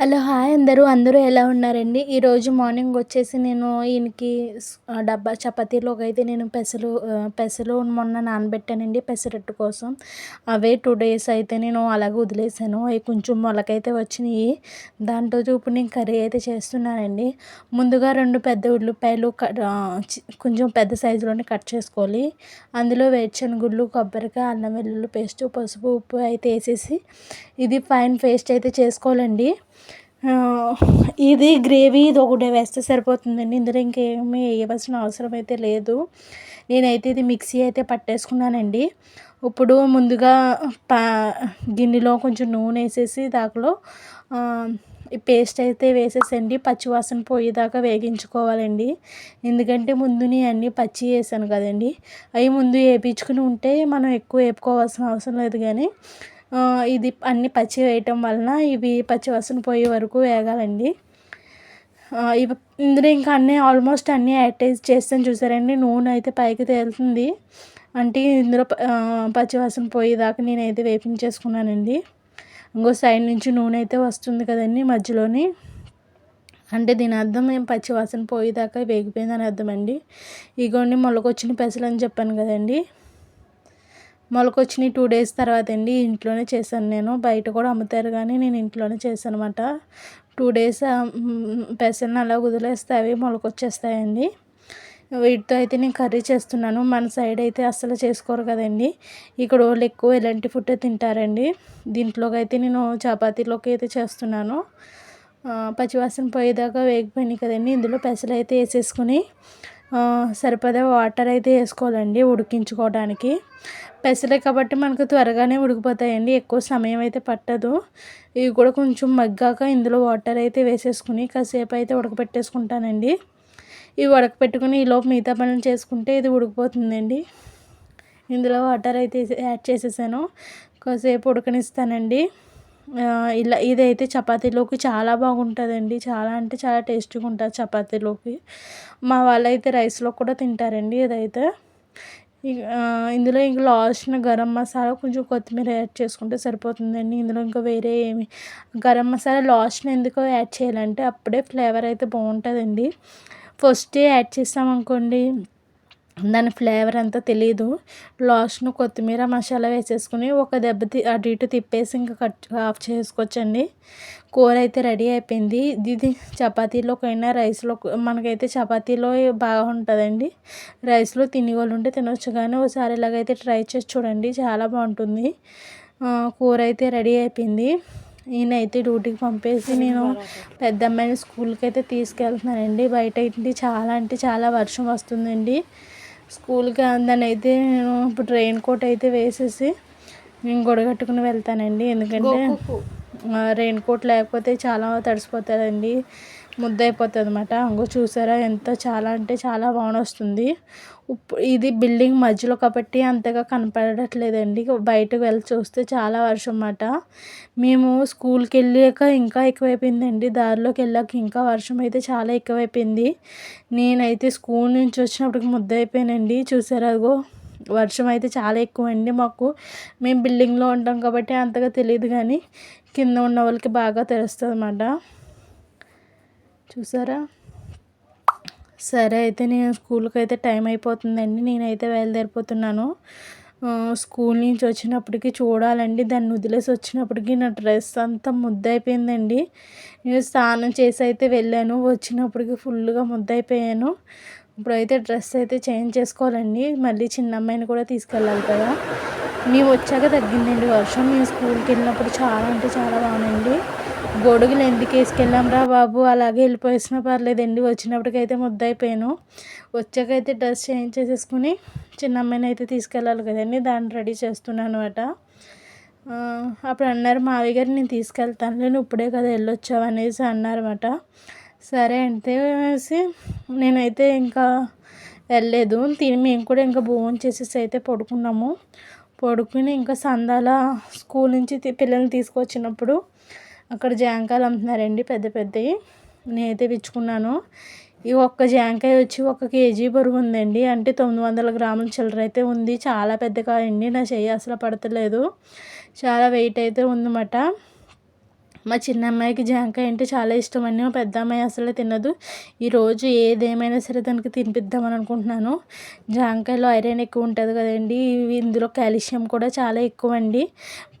Hello hi అందరూ. అందరూ ఎలా ఉన్నారండి? ఈరోజు మార్నింగ్ వచ్చేసి నేను ఈయనకి డబ్బా చపాతీలోకి అయితే నేను పెసలు పెసలు మొన్న నానబెట్టానండి పెసరట్టు కోసం. అవే టూ డేస్ అయితే నేను అలాగే వదిలేసాను. అవి కొంచెం మొలకైతే వచ్చినాయి. దాంతో చూపు నేను కర్రీ అయితే చేస్తున్నానండి. ముందుగా రెండు పెద్ద ఉల్లిపాయలు కొంచెం పెద్ద సైజులోనే కట్ చేసుకోవాలి. అందులో వేరుశనగుళ్ళు కొబ్బరికాయ అల్లం వెల్లుల్లి పేస్ట్ పసుపు ఉప్పు అయితే వేసేసి ఇది ఫైన్ పేస్ట్ అయితే చేసుకోవాలండి. ఇది గ్రేవీ ఇది ఒకటే వేస్తే సరిపోతుందండి. ఇందులో ఇంకేమీ వేయవలసిన అవసరం అయితే లేదు. నేనైతే ఇది మిక్సీ అయితే పట్టేసుకున్నానండి. ఇప్పుడు ముందుగా పా గిన్నెలో కొంచెం నూనె వేసేసి దాకలో పేస్ట్ అయితే వేసేసండి. పచ్చివాసన పోయేదాకా వేగించుకోవాలండి. ఎందుకంటే ముందు అన్నీ పచ్చి వేసాను కదండి. అవి ముందు వేయించుకుని ఉంటే మనం ఎక్కువ వేపుకోవాల్సిన అవసరం లేదు కానీ ఇది అన్ని పచ్చి వేయటం వలన ఇవి పచ్చివాసన పోయే వరకు వేగాలండి. ఇవి ఇందులో ఇంకా అన్నీ ఆల్మోస్ట్ అన్నీ యాడ్ చేస్తాను చూసారండి. నూనె అయితే పైకి తేలుతుంది. అంటే ఇందులో పచ్చివాసన పోయేదాకా నేనైతే వేపించేసుకున్నానండి. ఇంకో సైడ్ నుంచి నూనె అయితే వస్తుంది కదండి మధ్యలోని. అంటే దీని అర్థం మేము పచ్చివాసన పోయేదాకా వేగిపోయిందని అర్థం అండి ఇగోండి మొలకొచ్చిన పెసలు అని చెప్పాను కదండి. మొలకొచ్చినాయి టూ డేస్ తర్వాత అండి ఇంట్లోనే చేశాను నేను. బయట కూడా అమ్ముతారు కానీ నేను ఇంట్లోనే చేశాను అనమాట టూ డేస్ పెసలను అలా వదిలేస్తే అవి మొలకొచ్చేస్తాయండి. వీటితో అయితే నేను కర్రీ చేస్తున్నాను. మన సైడ్ అయితే అస్సలు చేసుకోరు కదండి. ఇక్కడ వాళ్ళు ఎక్కువ ఎలాంటి ఫుడ్ తింటారండి. దీంట్లోకి అయితే నేను చపాతీలోకి అయితే చేస్తున్నాను. పచ్చివాసన పోయేదాకా వేగిపోయినాయి కదండి. ఇందులో పెసలు అయితే వేసేసుకుని సరిపడే వాటర్ అయితే వేసుకోవాలండి ఉడికించుకోవడానికి. పెసలే కాబట్టి మనకు త్వరగానే ఉడికిపోతాయండి ఎక్కువ సమయం అయితే పట్టదు. ఇవి కూడా కొంచెం మగ్గాక ఇందులో వాటర్ అయితే వేసేసుకుని కాసేపు అయితే ఉడకపెట్టేసుకుంటానండి. ఇవి ఉడకపెట్టుకుని ఈలోపు మిగతా పనులు చేసుకుంటే ఇది ఉడికిపోతుందండి. ఇందులో వాటర్ అయితే యాడ్ చేసేసాను కాసేపు ఉడకనిస్తానండి. ఇలా ఇదైతే చపాతీలోకి చాలా బాగుంటుందండి. చాలా అంటే చాలా టేస్టీగా ఉంటుంది చపాతీలోకి. మా వాళ్ళైతే రైస్లో కూడా తింటారండి ఇదైతే. ఇందులో ఇంకా లాస్ట్న గరం మసాలా కొంచెం కొత్తిమీర యాడ్ చేసుకుంటే సరిపోతుందండి. ఇందులో ఇంకా వేరే ఏమి గరం మసాలా లాస్ట్న ఎందుకో యాడ్ చేయాలంటే అప్పుడే ఫ్లేవర్ అయితే బాగుంటుందండి. ఫస్టే యాడ్ చేసామనుకోండి దాని ఫ్లేవర్ అంతా తెలియదు లాస్ట్ను కొత్తిమీర మసాలా వేసేసుకుని ఒక దెబ్బ అటు ఇటు తిప్పేసి ఇంకా కట్ ఆఫ్ చేసుకోవచ్చండి. కూర అయితే రెడీ అయిపోయింది. ఇది చపాతీలోకైనా రైస్లో మనకైతే చపాతీలో బాగుంటుందండి రైస్లో తినేవాళ్ళు ఉంటే తినవచ్చు కానీ ఒకసారి ఇలాగైతే ట్రై చేసి చూడండి చాలా బాగుంటుంది. కూర అయితే రెడీ అయిపోయింది. ఈయన అయితే డ్యూటీకి పంపేసి నేను పెద్ద అమ్మాయిని స్కూల్కి అయితే తీసుకెళ్తున్నానండి. బయట ఇంటి చాలా అంటే చాలా వర్షం వస్తుందండి. స్కూల్కి అందని అయితే నేను ఇప్పుడు రెయిన్ కోట్ అయితే వేసేసి నేను గొడగట్టుకుని వెళ్తానండి. ఎందుకంటే రెయిన్ కోట్ లేకపోతే చాలా తడిసిపోతుందండి. ముద్ద అయిపోతుంది అనమాట అంగో చూసారా ఎంత చాలా అంటే చాలా వాన వస్తుంది ఇది బిల్డింగ్ మధ్యలో కాబట్టి అంతగా కనపడట్లేదండి. బయటకు వెళ్ళి చూస్తే చాలా వర్షం అన్నమాట మేము స్కూల్కి వెళ్ళాక ఇంకా ఎక్కువైపోయిందండి. దారిలోకి వెళ్ళాక ఇంకా వర్షం అయితే చాలా ఎక్కువైపోయింది. నేనైతే స్కూల్ నుంచి వచ్చినప్పటికి ముద్ద అయిపోయానండి చూసారా అదిగో వర్షం అయితే చాలా ఎక్కువ అండి మాకు. మేము బిల్డింగ్లో ఉంటాం కాబట్టి అంతగా తెలియదు కానీ కింద ఉన్న వాళ్ళకి బాగా తెలుస్తుంది అన్నమాట చూసారా? సరే అయితే నేను స్కూల్కి అయితే టైం అయిపోతుందండి. నేనైతే బయలుదేరిపోతున్నాను. స్కూల్ నుంచి వచ్చినప్పటికీ చూడాలండి. దాన్ని వదిలేసి వచ్చినప్పటికీ నా డ్రెస్ అంతా ముద్దయిపోయిందండి. నేను స్నానం చేసి అయితే వెళ్ళాను. వచ్చినప్పటికీ ఫుల్గా ముద్దయిపోయాను. ఇప్పుడైతే డ్రెస్ అయితే చేంజ్ చేసుకోవాలండి. మళ్ళీ చిన్న అమ్మాయిని కూడా తీసుకెళ్ళాలి కదా. మేము వచ్చాక తగ్గిందండి వర్షం. మేము స్కూల్కి వెళ్ళినప్పుడు చాలా అంటే చాలా బాగుందండి. గొడుగులు ఎందుకు వేసుకెళ్ళాంరా బాబు? అలాగే వెళ్ళిపోయినా పర్లేదండి వచ్చినప్పటికైతే ముద్దయిపోయాను. వచ్చాకైతే డ్రెస్ చేంజ్ చేసేసుకుని చిన్న అమ్మాయిని అయితే తీసుకెళ్ళాలి కదండి. దాన్ని రెడీ చేస్తున్నాను అనమాట అప్పుడు అన్నారు మావి గారు నేను తీసుకెళ్తాను. నేను ఇప్పుడే కదా వెళ్ళొచ్చావు అనేసి అన్నారన్నమాట సరే అంటే నేనైతే ఇంకా వెళ్ళలేదు. తిని మేము కూడా ఇంకా భోజనం చేసేసి అయితే పడుకున్నాము. పడుకుని ఇంకా సందాల స్కూల్ నుంచి పిల్లల్ని తీసుకొచ్చినప్పుడు అక్కడ జాంకాయలు అమ్ముతున్నారండి పెద్ద పెద్దవి. నేనైతే విచ్చుకున్నాను. ఈ ఒక్క జాంకాయ వచ్చి ఒక కేజీ బరువు ఉందండి. అంటే తొమ్మిది వందల గ్రాముల చిల్లర అయితే ఉంది. చాలా పెద్ద కాయండి. నా చెయ్యి అసలు పడతలేదు. చాలా వెయిట్ అయితే ఉందన్నమాట. మా చిన్న అమ్మాయికి జాంకాయ అంటే చాలా ఇష్టం అండి. మా పెద్ద అమ్మాయి అసలు తినదు. ఈరోజు ఏదేమైనా సరే దానికి తినిపిద్దామని అనుకుంటున్నాను. జాంకాయలో ఐరన్ ఎక్కువ ఉంటుంది కదండి. ఇందులో కాల్షియం కూడా చాలా ఎక్కువ అండి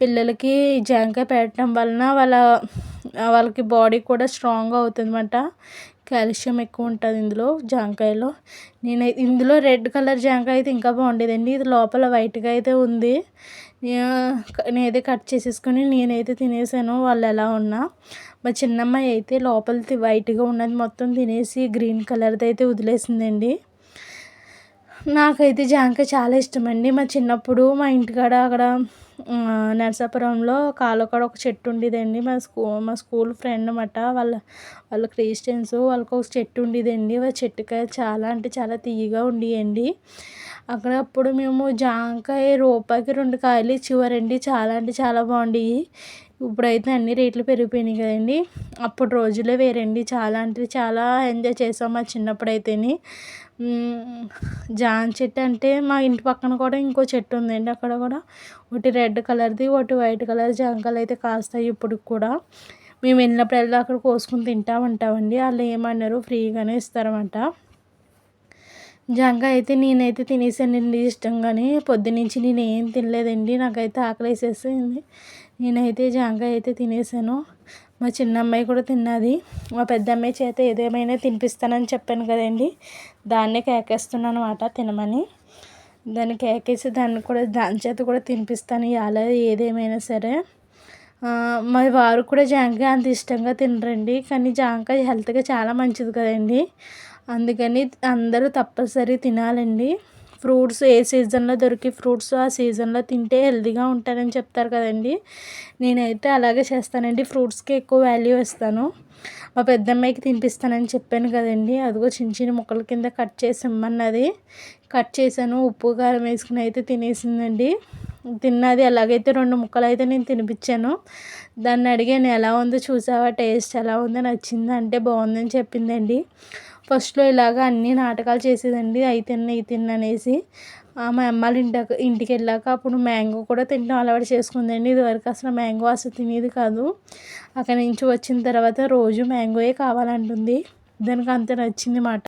పిల్లలకి జాంకాయ పెట్టడం వలన వాళ్ళ వాళ్ళకి బాడీ కూడా స్ట్రాంగ్గా అవుతుందన్నమాట. కాల్షియం ఎక్కువ ఉంటుంది ఇందులో జాంకాయలో. నేను ఇందులో రెడ్ కలర్ జాంకాయ అయితే ఇంకా బాగుండేదండి. ఇది లోపల వైట్గా అయితే ఉంది. నేనైతే కట్ చేసేసుకొని నేనైతే తినేసాను. వాళ్ళు ఎలా ఉన్నా. మా చిన్నమ్మాయి అయితే లోపలిది వైట్గా ఉన్నది మొత్తం తినేసి గ్రీన్ కలర్ది అయితే వదిలేసిందండి. నాకైతే జాంకాయ చాలా ఇష్టం అండి మా చిన్నప్పుడు మా ఇంటికాడ అక్కడ నరసాపురంలో కాలువకాడ ఒక చెట్టు ఉండేదండి. మా స్కూ మా స్కూల్ ఫ్రెండ్ అనమాట వాళ్ళ వాళ్ళ క్రిస్టియన్స్ వాళ్ళకి ఒక చెట్టు ఉండేదండి. ఆ చెట్టుకాయ చాలా అంటే చాలా తీయగా ఉండేయండి. అక్కడ అప్పుడు మేము జాంకాయ రూపాయికి రెండు కాయలు ఇచ్చేవారండి. చాలా అంటే చాలా బాగుండేవి ఇప్పుడైతే అన్ని రేట్లు పెరిగిపోయినాయి కదండి. అప్పుడు రోజులే వేరండి. చాలా అంటే చాలా ఎంజాయ్ చేసాం మా చిన్నప్పుడు అయితేని జామ చెట్టు అంటే మా ఇంటి పక్కన కూడా ఇంకో చెట్టు ఉందండి. అక్కడ కూడా ఒకటి రెడ్ కలర్ది ఒకటి వైట్ కలర్ జాంకాయలు అయితే కాస్తాయి ఇప్పటికి కూడా. మేము వెళ్ళినప్పుడల్లా అక్కడ కోసుకుని తింటా ఉంటామండి వాళ్ళు ఏమన్నారు? ఫ్రీగానే ఇస్తారన్నమాట. జాంకాయ అయితే నేనైతే తినేసానండి. ఇష్టంగానే పొద్దునుంచి నేను ఏం తినలేదండి. నాకైతే ఆకలి వేసేసింది నేనైతే జాంకాయ అయితే తినేసాను. మా చిన్న అమ్మాయి కూడా తిన్నది. మా పెద్ద అమ్మాయి చేత ఏదేమైనా తినిపిస్తానని చెప్పాను కదండి. దాన్నే కేకేస్తున్నాను అనమాట తినమని. దాన్ని కేకేసి దాన్ని కూడా దాని చేత కూడా తినిపిస్తాను ఇవాళ ఏదేమైనా సరే. మా వారు కూడా జాంకాయ అంత ఇష్టంగా తినరండి. కానీ జాంకాయ హెల్త్గా చాలా మంచిది కదండి. అందుకని అందరూ తప్పనిసరి తినాలండి. ఫ్రూట్స్ ఏ సీజన్లో దొరికి ఫ్రూట్స్ ఆ సీజన్లో తింటే హెల్తీగా ఉంటారని చెప్తారు కదండి. నేనైతే అలాగే చేస్తానండి. ఫ్రూట్స్కి ఎక్కువ వాల్యూ ఇస్తాను. మా పెద్దమ్మాయికి తినిపిస్తానని చెప్పాను కదండి. అదిగో చిన్న చిన్న ముక్కల కింద కట్ చేసి ఇమ్మన్నది. కట్ చేశాను. ఉప్పు కారం వేసుకుని అయితే తినేసిందండి. తిన్నది ఎలాగైతే రెండు ముక్కలు అయితే నేను తినిపించాను. దాన్ని అడిగాను ఎలా ఉందో? చూసావా? టేస్ట్ ఎలా ఉందో? నచ్చిందా? అంటే బాగుందని చెప్పిందండి. ఫస్ట్లో ఇలాగ అన్ని నాటకాలు చేసేదండి. అవి తిన్న ఇవి తిన్న అనేసి. మా అమ్మాళ్ళ ఇంటి ఇంటికి వెళ్ళాక అప్పుడు మ్యాంగో కూడా తినడం అలవాటు చేసుకుందండి. ఇదివరకు అసలు మ్యాంగో అసలు తినేది కాదు. అక్కడి నుంచి వచ్చిన తర్వాత రోజు మ్యాంగోయే కావాలంటుంది. దానికి అంత నచ్చింది మాట.